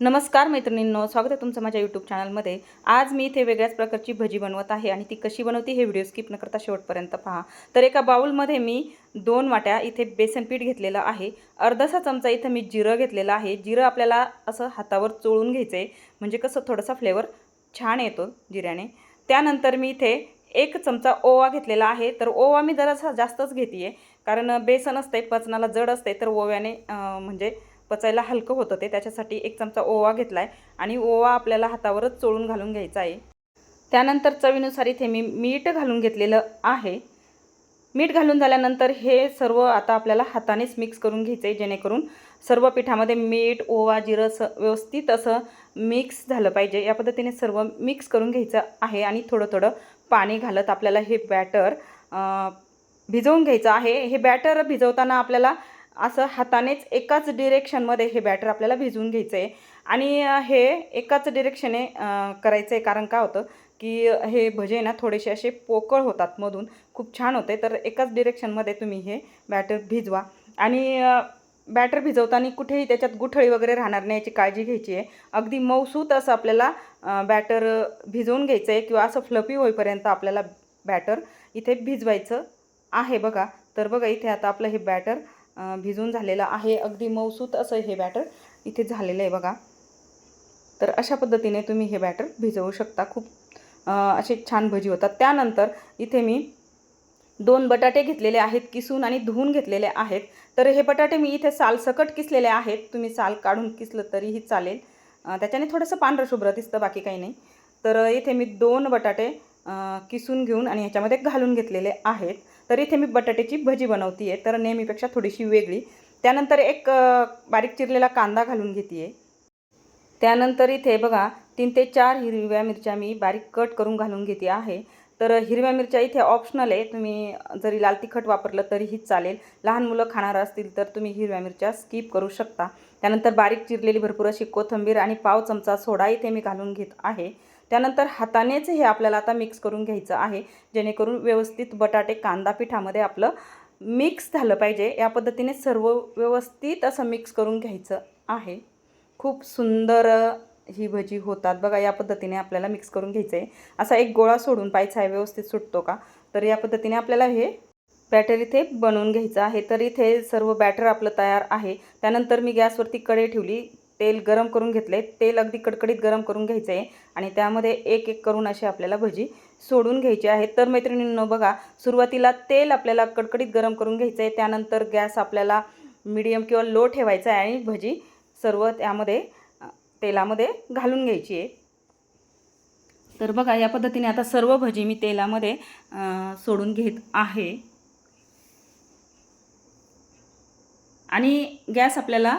नमस्कार मैत्रिणींनो स्वागत आहे तुमचं माझ्या यूट्यूब चॅनलमध्ये आज मी इथे वेगळ्याच प्रकारची भजी बनवत आहे आणि ती कशी बनवते हे व्हिडिओ स्किप न करता शेवटपर्यंत पहा. तर एका बाउलमध्ये मी दोन वाट्या इथे बेसन पीठ घेतलेलं आहे. अर्धासा चमचा इथं मी जिरं घेतलेलं आहे. जिरं आपल्याला असं हातावर चोळून घ्यायचं आहे म्हणजे कसं थोडासा फ्लेवर छान येतो जिऱ्याने. त्यानंतर मी इथे एक चमचा ओवा घेतलेला आहे. तर ओवा मी जरासा जास्तच घेते आहे कारण बेसन असते पचनाला जड असते तर ओव्याने म्हणजे पचायला हलकं होतं ते त्याच्यासाठी एक चमचा ओवा घेतला आहे आणि ओवा आपल्याला हातावरच चोळून घालून घ्यायचा आहे. त्यानंतर चवीनुसार इथे मी मीठ घालून घेतलेलं आहे. मीठ घालून झाल्यानंतर हे सर्व आता आपल्याला हातानेच मिक्स करून घ्यायचं आहे जेणेकरून सर्व पिठामध्ये मीठ ओवा जिरं स व्यवस्थित असं मिक्स झालं पाहिजे. या पद्धतीने सर्व मिक्स करून घ्यायचं आहे आणि थोडं थोडं पाणी घालत आपल्याला हे बॅटर भिजवून घ्यायचं आहे. हे बॅटर भिजवताना आपल्याला असं हातानेच एकाच डिरेक्शनमध्ये हे बॅटर आपल्याला भिजवून घ्यायचं आहे आणि हे एकाच डिरेक्शने करायचं आहे कारण काय होतं की हे भजे ना थोडेसे असे पोकळ होतात मधून. खूप छान होते. तर एकाच डिरेक्शनमध्ये तुम्ही हे बॅटर भिजवा. आणि बॅटर भिजवताना कुठेही त्याच्यात गुठळी वगैरे राहणार नाही याची काळजी घ्यायची आहे. अगदी मऊसूत असं आपल्याला बॅटर भिजवून घ्यायचं आहे किंवा असं फ्लपी होईपर्यंत आपल्याला बॅटर इथे भिजवायचं आहे बघा. तर बघा इथे आता आपलं हे बॅटर भिजून झालेलं आहे. अगदी मऊसूत असं हे बॅटर इथे झालेलं आहे बघा. तर अशा पद्धतीने तुम्ही हे बॅटर भिजवू शकता. खूप असे छान भजी होतात. त्यानंतर इथे मी दोन बटाटे घेतलेले आहेत किसून आणि धुवून घेतलेले आहेत. तर हे बटाटे मी इथे सालसकट किसलेले आहेत. तुम्ही साल काढून किसलं तरीही चालेल. त्याच्याने थोडंसं पांढरं शुभ्र दिसतं बाकी काही नाही. तर इथे मी दोन बटाटे किसून घेऊन आणि ह्याच्यामध्ये घालून घेतलेले आहेत. तर इथे मी बटाट्याची भजी बनवती आहे तर नेहमीपेक्षा थोडीशी वेगळी. त्यानंतर एक बारीक चिरलेला कांदा घालून घेते आहे त्यानंतर इथे बघा तीन ते चार हिरव्या मिरच्या मी बारीक कट करून घालून घेते आहे. तर हिरव्या मिरच्या इथे ऑप्शनल आहे. तुम्ही जरी लाल तिखट वापरलं तरीही चालेल. लहान मुलं खाणार असतील तर तुम्ही हिरव्या मिरच्या स्किप करू शकता. त्यानंतर बारीक चिरलेली भरपूर अशी कोथिंबीर आणि पाव चमचा सोडा इथे मी घालून घेत आहे. त्यानंतर हातानेच हे आपल्याला आता मिक्स करून घ्यायचं आहे. जेणेकरून व्यवस्थित बटाटे कांदा पिठामध्ये आपलं मिक्स झालं पाहिजे. या पद्धतीने सर्व व्यवस्थित असं मिक्स करून घ्यायचं आहे. खूप सुंदर ही भजी होतात. बघा या पद्धतीने आपल्याला मिक्स करून घ्यायचं आहे असा एक गोळा सोडून पाहायचा आहे व्यवस्थित सुटतो का? तर या पद्धतीने आपल्याला हे बॅटर इथे बनवून घ्यायचं आहे. तर इथे सर्व बॅटर आपलं तयार आहे. त्यानंतर मी गॅसवरती कढई ठेवली. तेल गरम करून घेतले तेल अगदी कडकडीत गरम करून घ्यायचं आहे आणि त्यामध्ये एक एक करून अशी आपल्याला भजी सोडून घ्यायची आहे. तर मैत्रिणींनो बघा सुरुवातीला तेल आपल्याला कडकडीत गरम करून घ्यायचं आहे त्यानंतर गॅस आपल्याला मीडियम किंवा लो ठेवायचा आहे आणि भजी सर्व त्यामध्ये तेलामध्ये घालून घ्यायची आहे. तर बघा या पद्धतीने आता सर्व भजी मी तेलामध्ये सोडून घेत आहे. आणि गॅस आपल्याला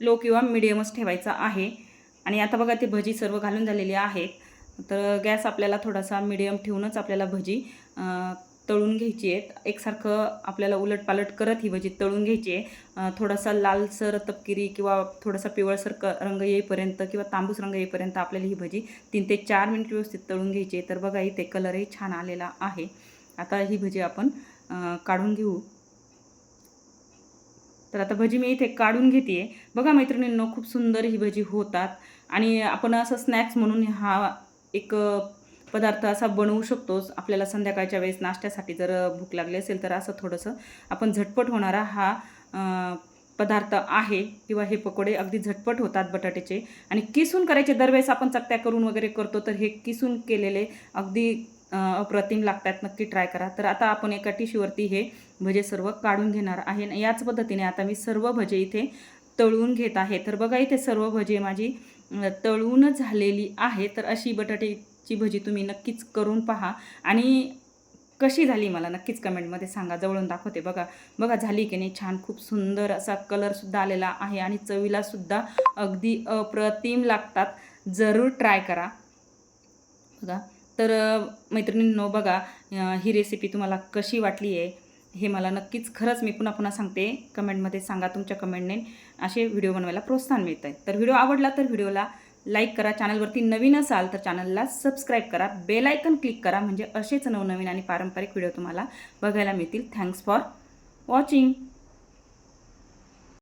लो किंवा मिडियमच ठेवायचा आहे. आणि आता बघा ती भजी सर्व घालून झालेली आहे तर गॅस आपल्याला थोडासा मिडियम ठेवूनच आपल्याला भजी तळून घ्यायची आहे एकसारखं आपल्याला उलटपालट करत ही भजी तळून घ्यायची आहे. थोडासा लालसर तपकिरी किंवा थोडासा पिवळसर क रंग येईपर्यंत किंवा तांबूस रंग येईपर्यंत आपल्याला ही भजी तीन ते चार मिनिट व्यवस्थित तळून घ्यायची आहे. तर बघा इथे कलरही छान आलेला आहे. आता ही भजी आपण काढून घेऊ. तर आता भजी मी इथे काढून घेते बघा मैत्रिणींनो खूप सुंदर ही भजी होतात. आणि आपण असं स्नॅक्स म्हणून हा एक पदार्थ असा बनवू शकतोच. आपल्याला संध्याकाळच्या वेळेस नाश्त्यासाठी जर भूक लागली असेल तर असं थोडंसं आपण झटपट होणारा हा पदार्थ आहे. किंवा हे पकोडे अगदी झटपट होतात बटाट्याचे. आणि किसून करायचे? दरवेळेस आपण चकत्या करून वगैरे करतो तर हे किसून केलेले अगदी अप्रतिम लागतात नक्की ट्राय करा. तर आता आपण एका टिश्यूवरती हे भजे सर्व काढून घेणार आहे. आणि याच पद्धतीने आता मी सर्व भजे इथे तळून घेत आहे. तर बघा इथे सर्व भजे माझी तळून झालेली आहे तर अशी बटाट्याची भजी तुम्ही नक्कीच करून पहा. आणि कशी झाली मला नक्कीच कमेंटमध्ये सांगा. जवळून दाखवते बघा. बघा झाली की नाही? छान खूप सुंदर असा कलरसुद्धा आलेला आहे आणि चवीलासुद्धा अगदी अप्रतिम लागतात. जरूर ट्राय करा. बघा. तर मैत्रिणींनो बघा ही रेसिपी तुम्हाला कशी वाटली आहे हे मला नक्कीच खरंच मी पुन्हा पुन्हा सांगते. कमेंटमध्ये सांगा तुमच्या कमेंटने. असे व्हिडिओ बनवायला प्रोत्साहन मिळतं आहे तर व्हिडिओ आवडला तर व्हिडिओला लाईक करा. चॅनलवरती नवीन असाल तर चॅनलला सबस्क्राईब करा. बेल आयकन क्लिक करा. म्हणजे असेच नवनवीन आणि पारंपरिक व्हिडिओ तुम्हाला बघायला मिळतील. Thanks for watching